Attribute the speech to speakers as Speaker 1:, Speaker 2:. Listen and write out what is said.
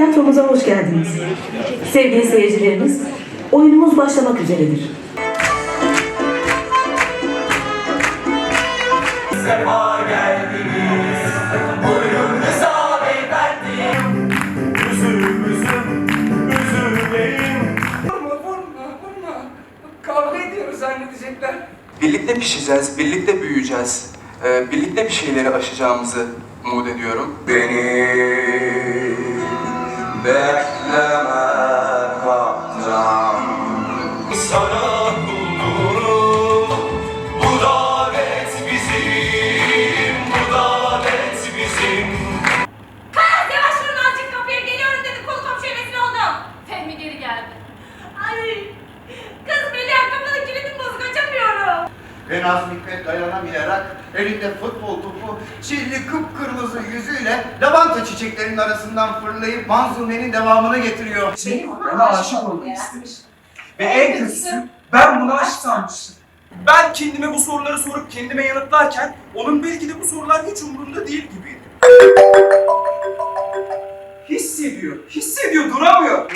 Speaker 1: Tiyatromuza hoş geldiniz. Sevgili seyircilerimiz, oyunumuz başlamak üzeredir.
Speaker 2: Sefa geldiniz Buyurunuz beyefendi Üzüm üzüm üzülmeyin
Speaker 3: Vurma vurma vurma. Kavga ediyoruz zannedecekler.
Speaker 4: Birlikte pişeceğiz, birlikte büyüyeceğiz. Ee, birlikte bir şeyleri aşacağımızı umut ediyorum.
Speaker 2: Beni
Speaker 5: Ay kız Melih kapalı kilidim bozuk açamıyorum.
Speaker 6: Ve Nazım Hikmet dayanamayarak elinde futbol topu çilli kıpkırmızı yüzüyle lavanta çiçeklerinin arasından fırlayıp manzumenin devamını getiriyor.
Speaker 3: Benim ona aşık olmak istemiş. Ve en kötüsü ben buna aşık sanmıştım. Ben kendime bu soruları sorup kendime yanıtlarken onun belki de bu sorular hiç umurunda değil gibiydi. Hissediyor, hissediyor, duramıyor.